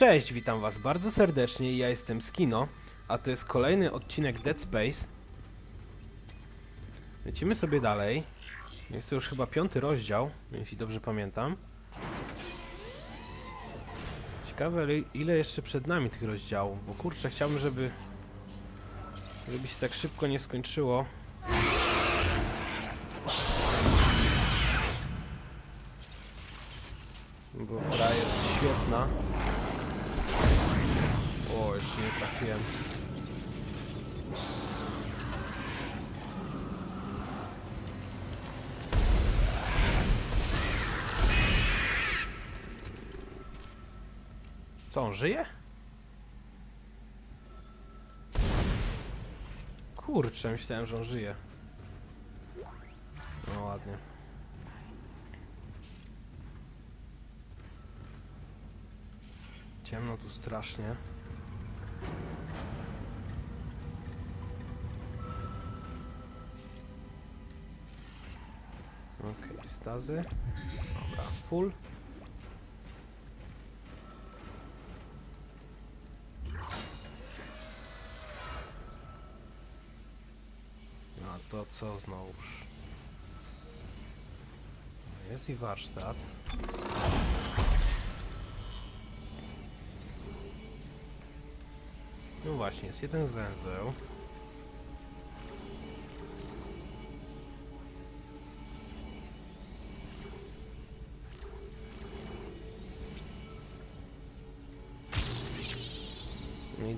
Cześć, witam was bardzo serdecznie, ja jestem Skino, a to jest kolejny odcinek Dead Space. Lecimy sobie dalej. Jest to już chyba piąty rozdział, jeśli dobrze pamiętam. Ciekawe ile- jeszcze przed nami tych rozdziałów, bo kurczę, chciałbym, żeby żeby się tak szybko nie skończyło. Bo gra jest świetna. Jeszcze nie trafiłem. Co, on żyje? Kurczę, myślałem, że on żyje. No ładnie. Ciemno tu strasznie. Stazy. Dobra, full. A to co znowuż? Jest i warsztat. No właśnie, jest jeden węzeł.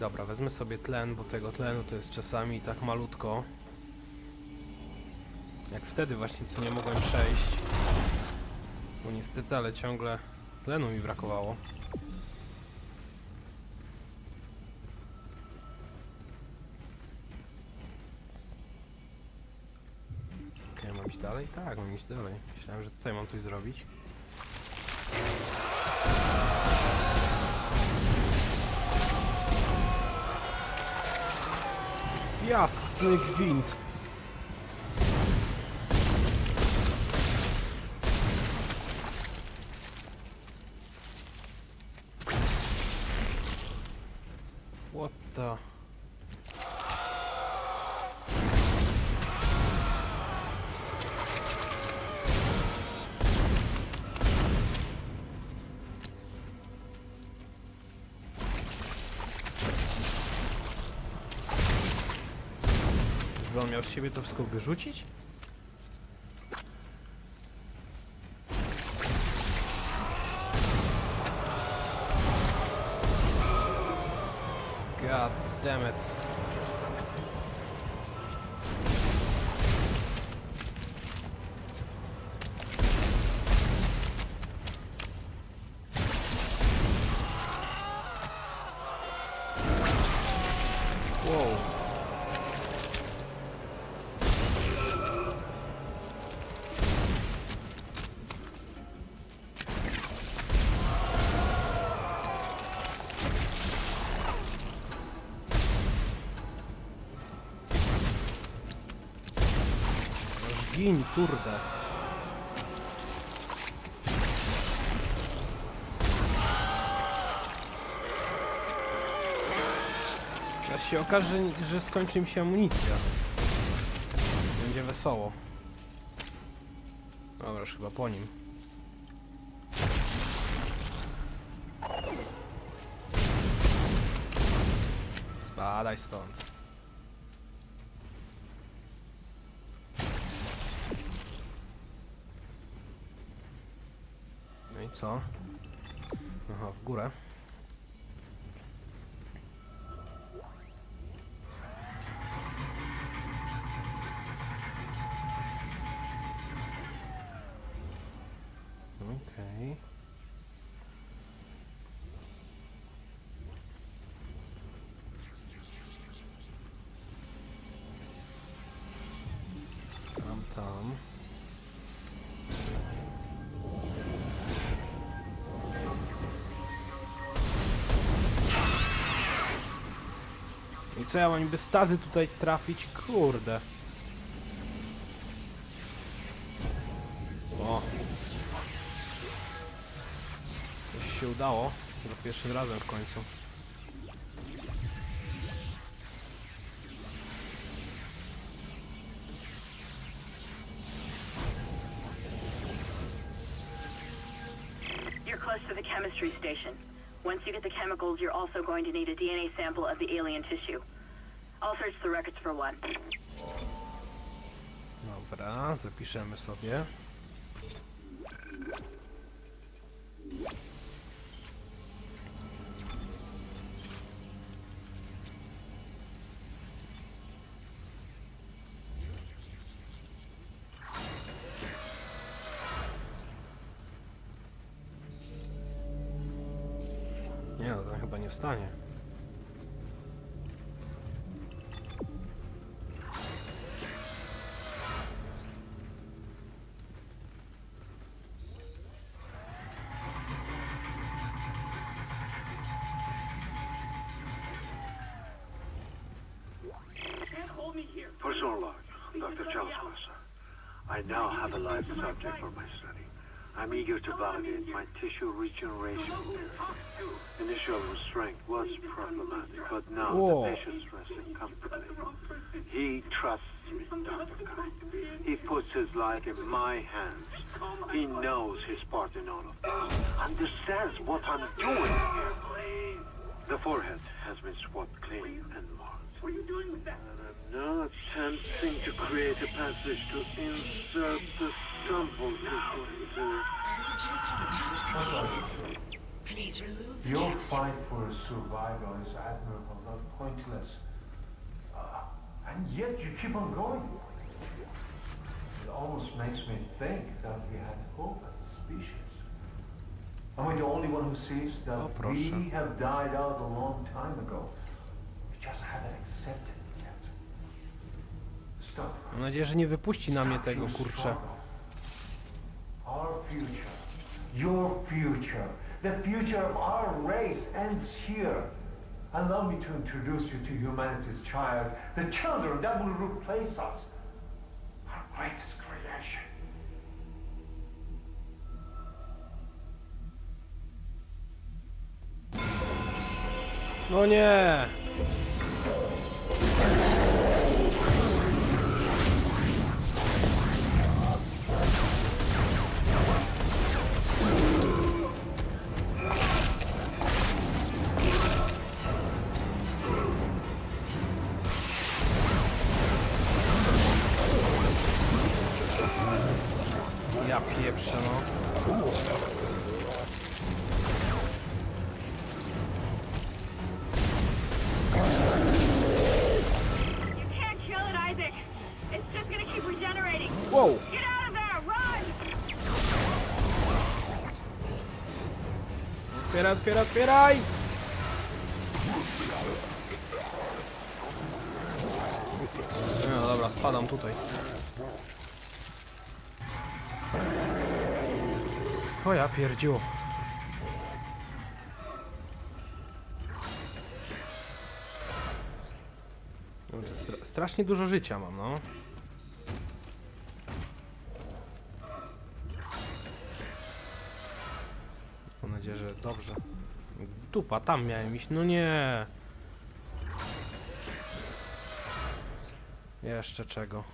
Dobra, wezmę sobie tlen, bo tego tlenu to jest czasami tak malutko. Jak wtedy właśnie, co nie mogłem przejść. Bo niestety, ale ciągle tlenu mi brakowało. Okej, mam iść dalej? Tak, mam iść dalej. Myślałem, że tutaj mam coś zrobić. Jasny gwint. What the... on miał z siebie to wszystko wyrzucić? God damn it. Wow. Kurde. Teraz się okaże, że skończy mi się amunicja. Będzie wesoło. Dobra, już chyba po nim. Spadaj stąd. Co? Aha, w górę. Okej. Tam, tam. Co ja mam niby stazy tutaj trafić? Kurde. O. Coś się udało. Za pierwszym razem w końcu. Chemistry station. Once you get the chemicals, you're also going to need a DNA sample of the alien tissue. I'll search the records for one. Dobra, zapiszemy sobie. Nie no, ten chyba nie wstanie. Subject for my study. I'm eager to validate my tissue regeneration theory. Initial strength was problematic, but now Whoa. the patient's resting comfortably. He trusts me, Dr. He puts his life in my hands. He knows his part in all of this. Understands what I'm doing here. The forehead has been swabbed clean and marked. What are you doing with that? And I'm now attempting to create a passage to insert the sample to... Please remove Your fight for survival is admirable, not pointless. Uh, and yet you keep on going. It almost makes me think that we had hope as a species. Am I the only one who sees that Oh, we have died out a long time ago? We just haven't accepted it yet. Stop. Mam nadzieję, że nie wypuści na mnie tego, kurczę. Our future, your future, the future of our race ends here. Allow me to introduce you to humanity's child, the children that will replace us. Our greatest creation. No nie! Otwieraj, otwieraj, otwieraj! No dobra, spadam tutaj. O ja pierdziu. Strasznie dużo życia mam, no. Dobrze. Dupa, tam miałem iść. No nie. Jeszcze czego?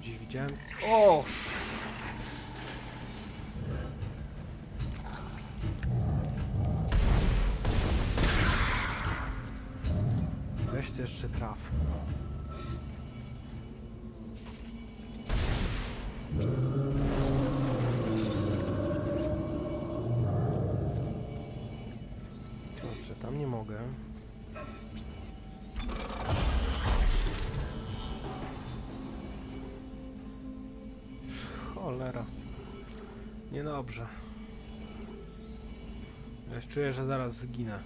Gdzieś widziałem. O! Weź jeszcze traf. Niedobrze. Ja już czuję, że zaraz zginę.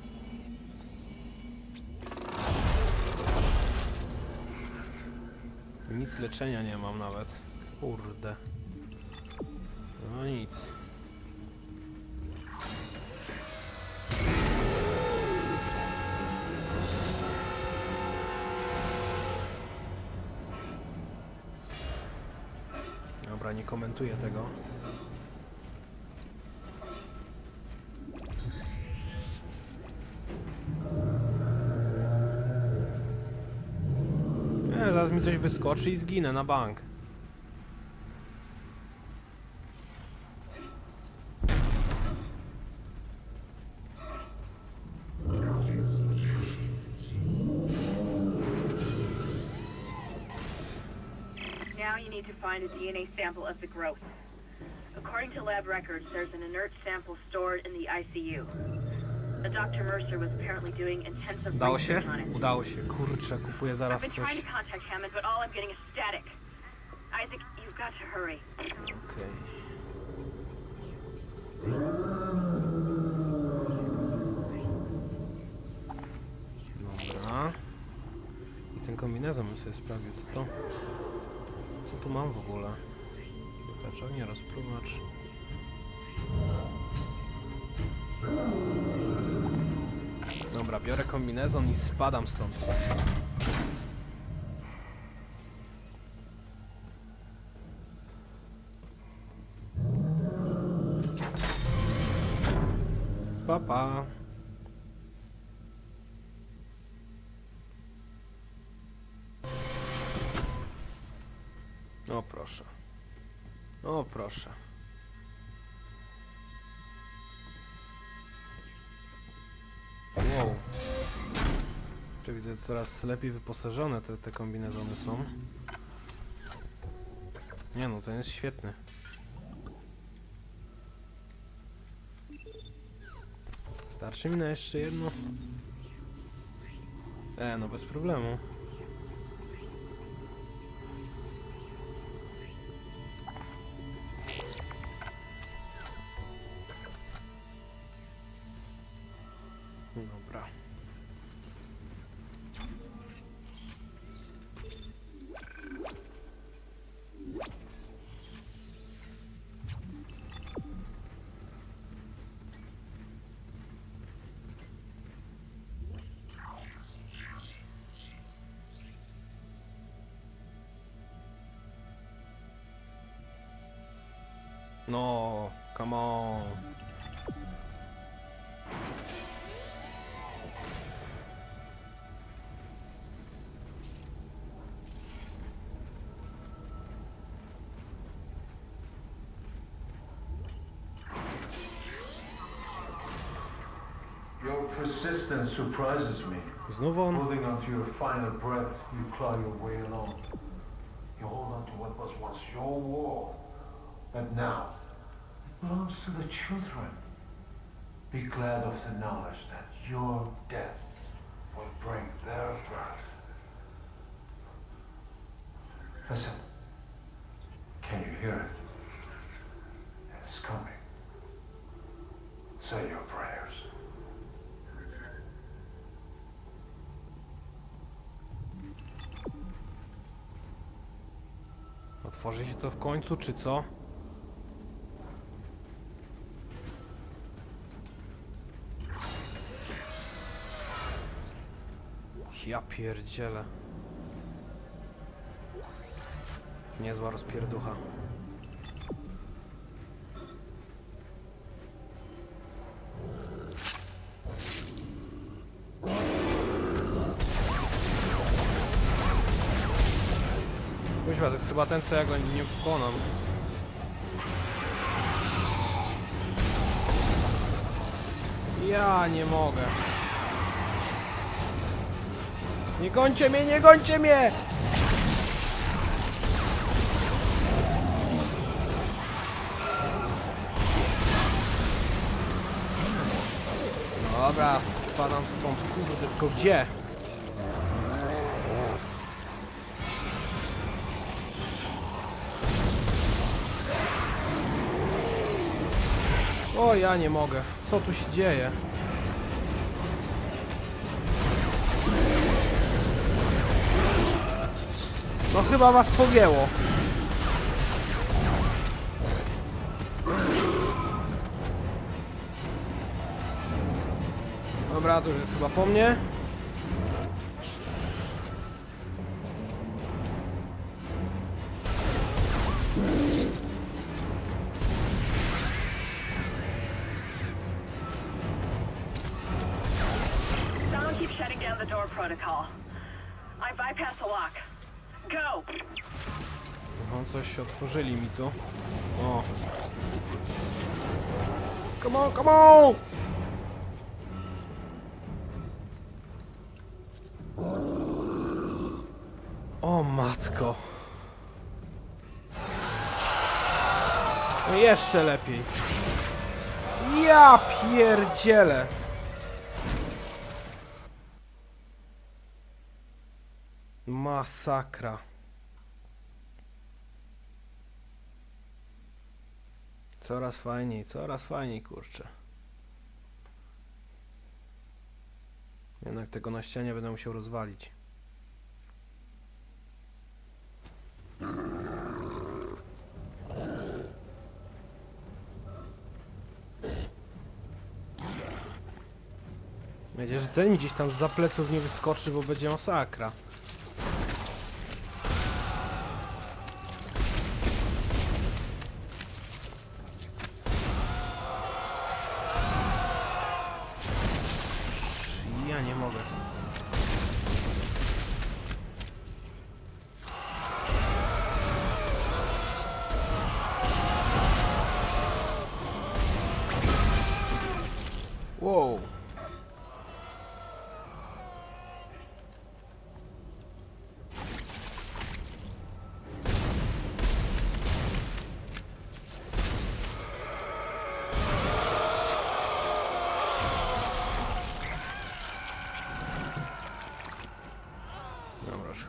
Nic leczenia nie mam nawet. Kurde. No nic. Dobra, nie komentuję tego. Mi coś wyskoczy i zginę na bank. Now you need to find a DNA sample of the growth. According to lab records, there's an inert sample stored in the ICU. Udało się? Udało się. Kurczę, kupuję zaraz coś. Isaac, you've got to hurry. Okej. Dobra. I ten kombinezon sobie sprawdził, co to? Co tu mam w ogóle? Dotaczanie, rozpruwacz. Dobra, biorę kombinezon i spadam stąd. Pa, pa. O proszę. O proszę. Czy widzę coraz lepiej wyposażone te, te kombinezony są. Nie no, ten jest świetny. Starczy mi na jeszcze jedno? E, no bez problemu. No, come on. Your persistence surprises me. Znów on? Holding on to your final breath, you claw your way along. You hold on to what was once your world, but now it belongs to the children. Be glad of the knowledge that your death will bring their birth. Listen. Can you hear it? It's coming. Say your prayers. Otworzy się to w końcu, czy co? Ja pierdzielę. Niezła rozpierducha. Kuźwa, to jest chyba ten, co ja go nie pokonam. Ja nie mogę. Nie gońcie mnie, nie gońcie mnie! Dobra, spadam stąd, kurde, tylko gdzie? O, ja nie mogę. Co tu się dzieje? Chyba was pogięło. Dobra, to już jest chyba po mnie. Tu. O. Come on, come on! O matko. Jeszcze lepiej. Ja pierdzielę. Masakra. Coraz fajniej, coraz fajniej, kurczę. Jednak tego na ścianie będę musiał rozwalić. Nadzieję, że ten gdzieś tam za pleców nie wyskoczy, bo będzie masakra. Ja nie mogę.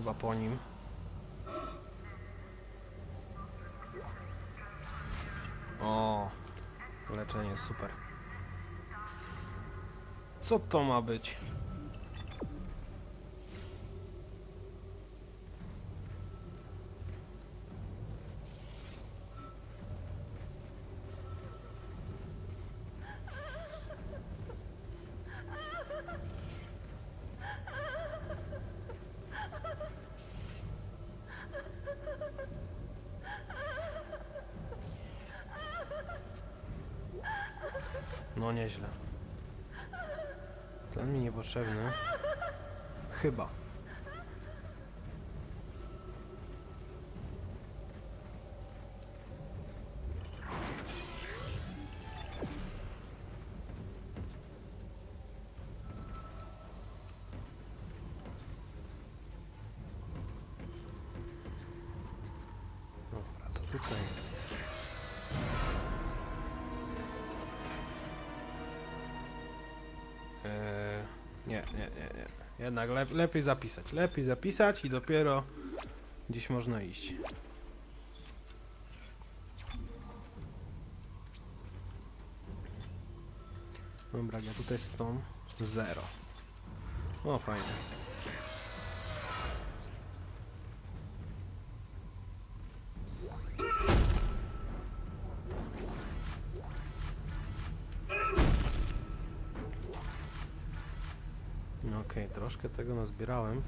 Chyba po nim. O, leczenie super. Co to ma być? No nieźle. Ten mi niepotrzebny. Chyba. Dobra, co tutaj jest? Nie, nie, nie, nie. Jednak lep, lepiej zapisać. Lepiej zapisać i dopiero gdzieś można iść. Dobra, ja tutaj stąd zero. O, fajnie. Troszkę tego nazbierałem.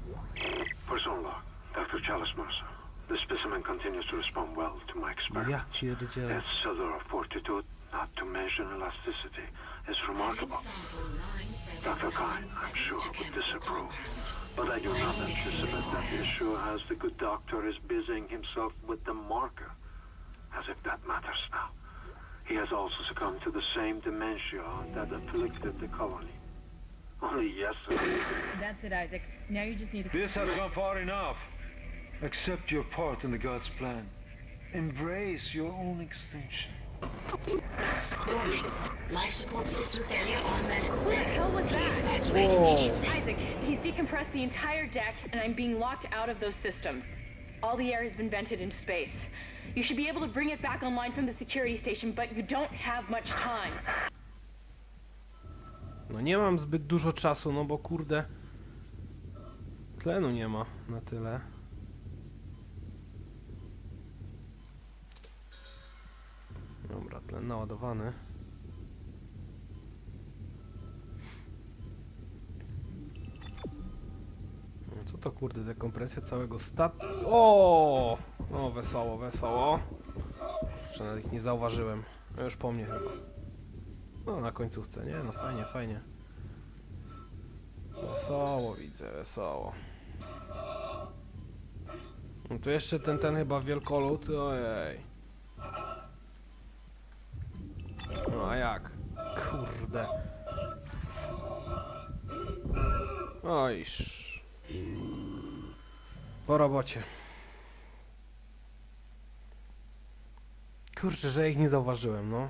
Person log, Dr. Chalice Mercer. The specimen continues to respond well to my. Ja pierdzielę. Its cellular fortitude, not to mention elasticity, is remarkable. Dr. Kine, I'm sure, would disapprove. But I you're not about that issue, as the good doctor is busying himself with the marker. As if that matters now. He has also succumbed to the same dementia that afflicted the colony. Oh, Only yesterday. That's it, Isaac. Now you just need to... This has gone far enough. Accept your part in the God's plan. Embrace your own extinction. Warning. Life support system failure on medical What the hell was Please that? evacuate immediately. Isaac, he's decompressed the entire deck, and I'm being locked out of those systems. All the air has been vented into space. You should be able to bring it back online from the security station, but you don't have much time. No nie mam zbyt dużo czasu, no bo kurde... Tlenu nie ma na tyle. Dobra, tlen naładowany. No Co to kurde, dekompresja całego stat... O! No wesoło, wesoło. Jeszcze nawet ich nie zauważyłem. No już po mnie chyba. No na końcówce, nie? No fajnie, fajnie. Wesoło widzę, wesoło. No tu jeszcze ten, ten chyba wielkolud, ojej. No a jak? Kurde. Ojż. Po robocie. Kurczę, że ich nie zauważyłem, no.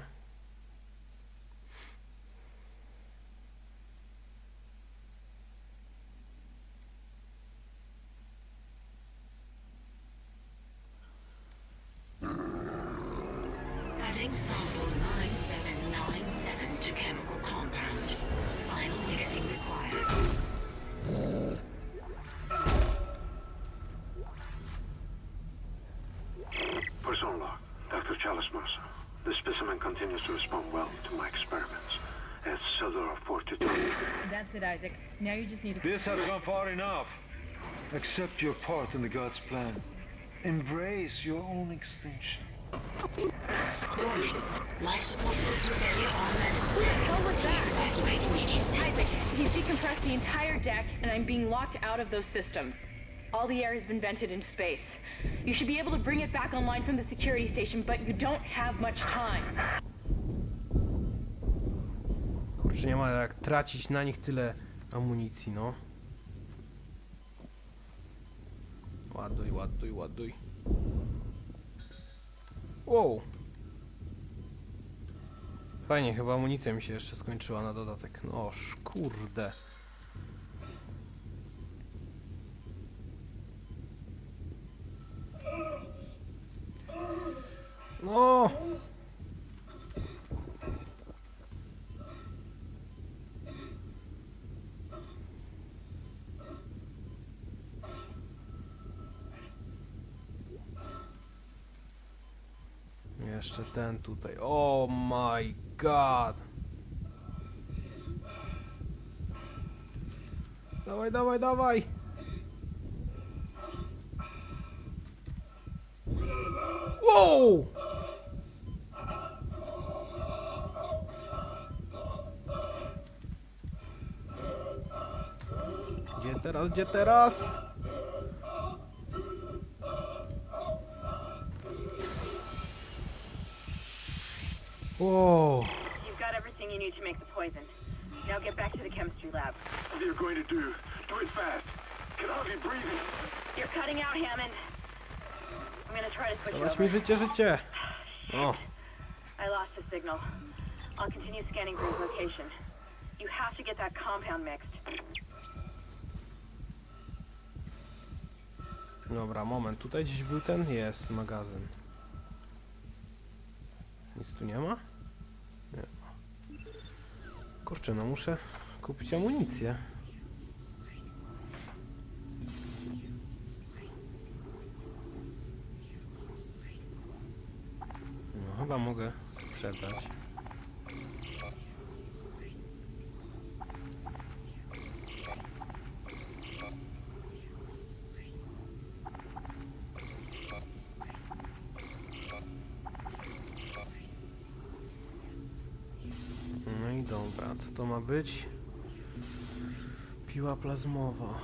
Far enough. Accept your part in the God's plan. Embrace your own extinction. Warning. Life support system failure on medical hell was Please that? evacuate immediately. Isaac, he's decompressed the entire deck, and I'm being locked out of those systems. All the air has been vented into space. You should be able to bring it back online from the security station, but you don't have much time. Kurczę, nie ma jak tracić na nich tyle amunicji, no. Ładuj, ładuj, ładuj. Wow. Fajnie, chyba amunicja mi się jeszcze skończyła na dodatek. Noż, kurde. No. Jeszcze ten tutaj. Oh my god. Dawaj, dawaj, dawaj. Wow! Gdzie teraz, gdzie teraz? Poison. Now get back to the chemistry lab. What are you going to do? Do it fast. Can hardly breathe. You're cutting out, Hammond. I'm gonna try to switch Dawać mi over. życie, życie. O, I lost the signal. I'll continue scanning his location. You have to get that compound mixed. dobra, moment. Tutaj gdzieś był ten? Jest, magazyn. Nic tu nie ma? Kurczę, no muszę kupić amunicję. No, chyba mogę sprzedać. Dobra, co to ma być? Piła plazmowa.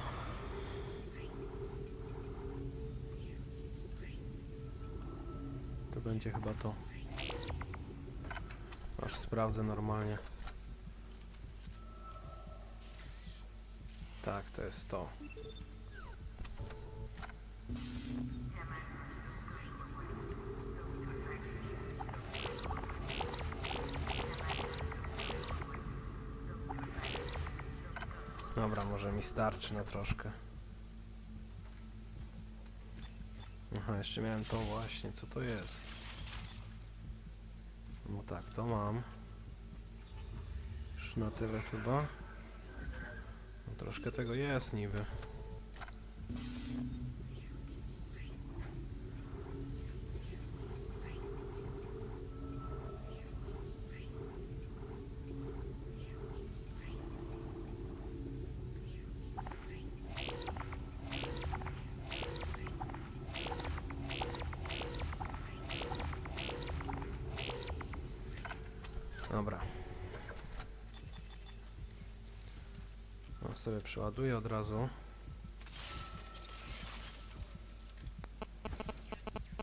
To będzie chyba to. Aż sprawdzę normalnie. Tak, to jest to. Może mi starczy na troszkę. Aha, jeszcze miałem to właśnie, co to jest? No tak, to mam. Już na tyle chyba. No troszkę tego jest niby. Przeładuję od razu.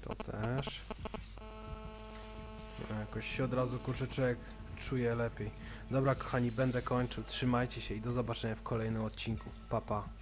To też. Jakoś się od razu kurczyczek czuje lepiej. Dobra kochani, będę kończył. Trzymajcie się i do zobaczenia w kolejnym odcinku. Pa pa.